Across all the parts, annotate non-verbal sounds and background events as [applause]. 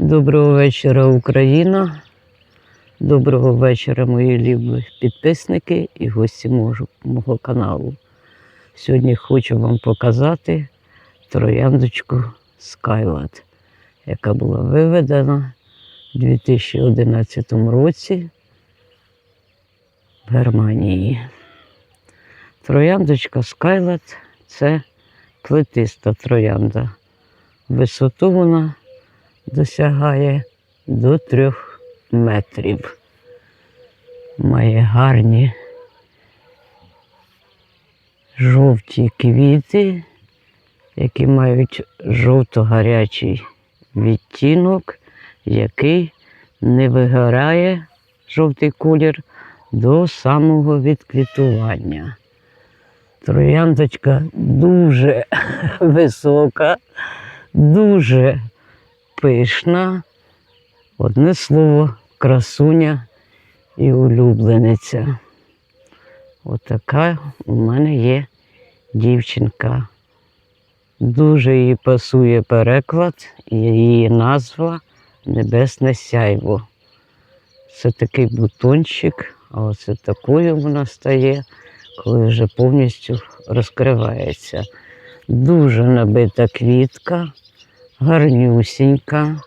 Доброго вечора, Україна. Доброго вечора, мої любі підписники і гості мого, каналу. Сьогодні хочу вам показати трояндочку Skylad, яка була виведена у 2011 році в Германії. Трояндочка Skylad – це плетиста троянда. Висоту вона досягає до трьох метрів. Має гарні жовті квіти, які мають жовто-гарячий відтінок, який не вигорає жовтий колір до самого відквітування. Трояндочка дуже [laughs] висока, дуже пишна. Одне слово, красуня і улюблениця. Отака у мене є дівчинка. Дуже їй пасує переклад, її назва Небесне сяйво. Це такий бутончик, а оце такою вона стає, коли вже повністю розкривається. Дуже набита квітка, гарнюсінька,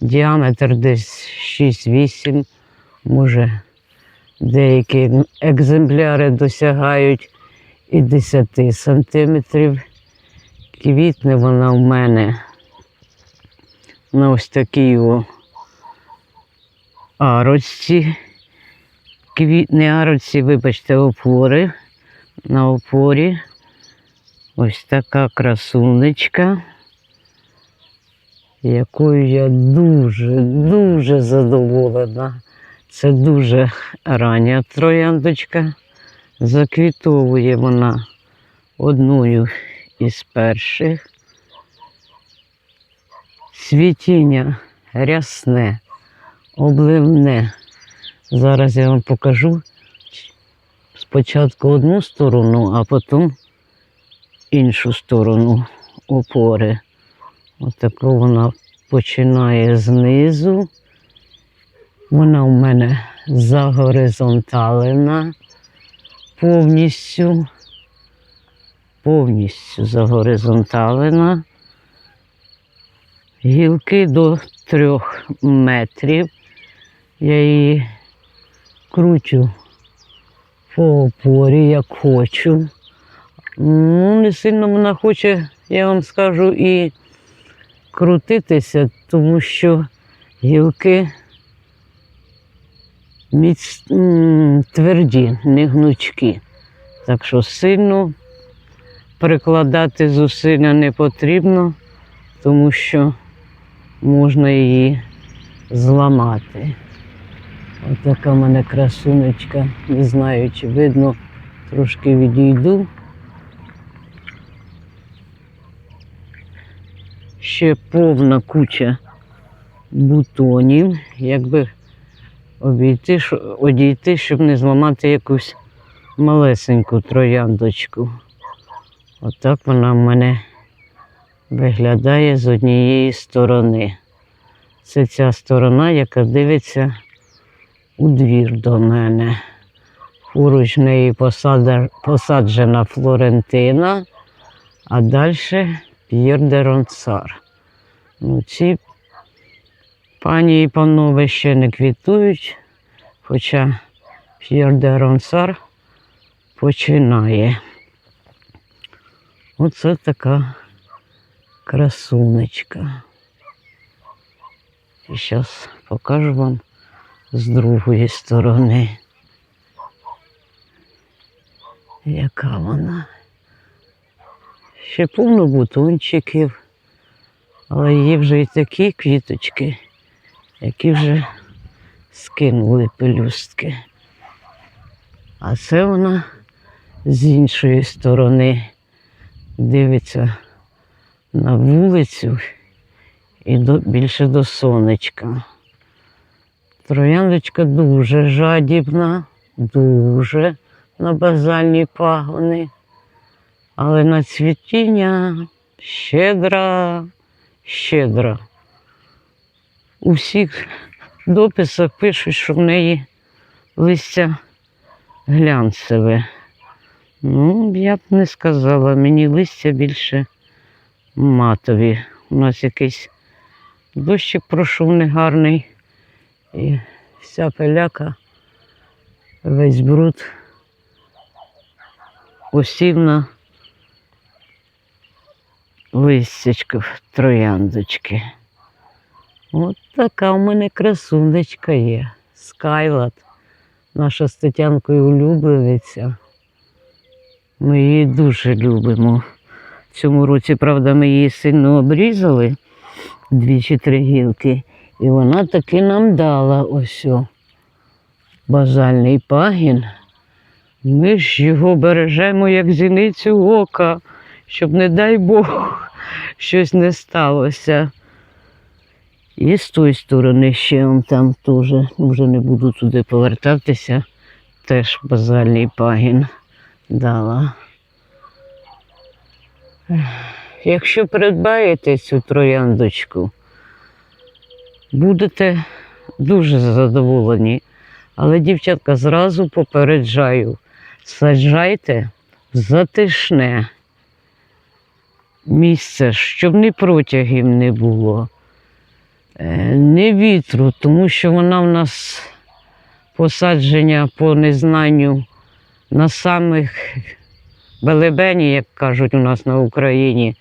діаметр десь 6-8, може, деякі екземпляри досягають і 10 сантиметрів. Квітне вона в мене на ось такій о арочці. Квіт, не арочці, вибачте, опори. На опорі ось така красунечка якою я дуже, дуже задоволена. Це дуже рання трояндочка. Заквітовує вона одною із перших. Світіння рясне, обливне. Зараз я вам покажу спочатку одну сторону, а потім іншу сторону опори. Отако вона починає знизу. Вона у мене загоризонталена повністю, повністю загоризонталена. Гілки до трьох метрів. Я її кручу по опорі, як хочу. Ну, не сильно вона хоче, я вам скажу, і крутитися, тому що гілки міць... тверді, не гнучкі. Так що сильно прикладати зусилля не потрібно, тому що можна її зламати. Ось така в мене красунечка. Не знаю, чи видно, трошки відійду. Ще повна куча бутонів, якби обійти, одійти, щоб не зламати якусь малесеньку трояндочку. Отак вона в мене виглядає з однієї сторони. Це ця сторона, яка дивиться у двір до мене. Поруч неї посаджена Флорентина, а далі П'єр де Ронцар. Ну, ці пані і панове ще не квітують, хоча П'єр починає. Оце така красунечка. І зараз покажу вам з другої сторони, яка вона. Ще повно бутончиків, але є вже і такі квіточки, які вже скинули пелюстки. А це вона з іншої сторони дивиться на вулицю і до, більше до сонечка. Трояндочка дуже жадібна, дуже на базальні пагони. Але на цвітіння щедра, щедра. у всіх дописах пишуть, що в неї листя глянцеве. Ну, я б не сказала, мені листя більше матові. У нас якийсь дощик пройшов негарний. І вся пиляка, весь бруд осів на листячко трояндочки. От така у мене красунечка є. Скайлат. Наша з Тетянкою улюблениця. Ми її дуже любимо. В цьому році, правда, ми її сильно обрізали дві чи три гілки, і вона таки нам дала ось о, базальний пагін. Ми ж його бережемо як зіницю ока, щоб, не дай Бог, щось не сталося. І з тої сторони ще он там теж, вже не буду туди повертатися, теж базальний пагін дала. Якщо придбаєте цю трояндочку, будете дуже задоволені. Але, дівчатка, зразу попереджаю, саджайте затишне місце, щоб ні протягів не було, е, ні вітру, тому що вона в нас посадження по незнанню на самих белебені, як кажуть у нас на Україні,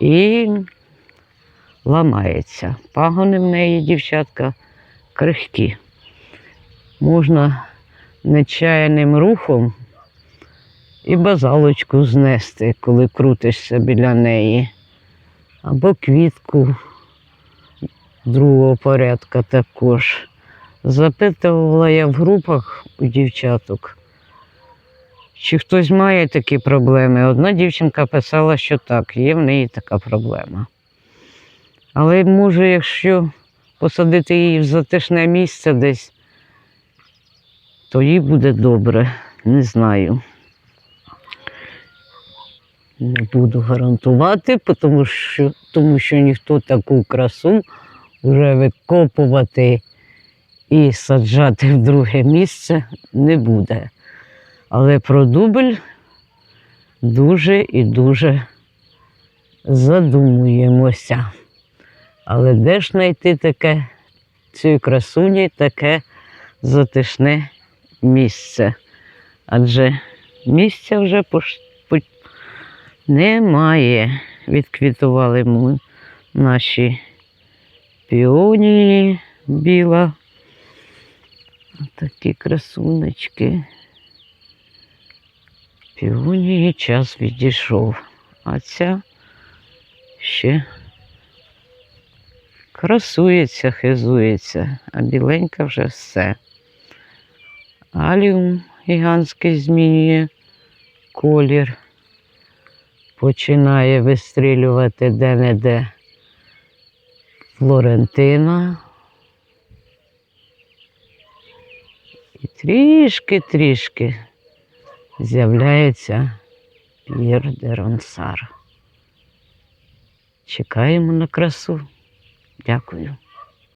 і ламається. Пагони в неї, дівчатка, крихкі. Можна нечаяним рухом і базалочку знести, коли крутишся біля неї, або квітку другого порядка також. Запитувала я в групах у дівчаток, чи хтось має такі проблеми. Одна дівчинка писала, що так, є в неї така проблема. Але може, якщо посадити її в затишне місце десь, то їй буде добре, не знаю. Не буду гарантувати, тому що, тому що ніхто таку красу вже викопувати і саджати в друге місце не буде. Але про дубль дуже і дуже задумуємося. Але де ж знайти таке цієї красуні, таке затишне місце? Адже місця вже пош... немає. Відквітували ми наші піонії біла. Такі красунечки. Півонії час відійшов, а ця ще красується, хизується, а біленька вже все. Аліум гігантський змінює колір, починає вистрілювати де-не-де Флорентина. І трішки-трішки з'являється П'єр де Ронсар. Чекаємо на красу. Дякую.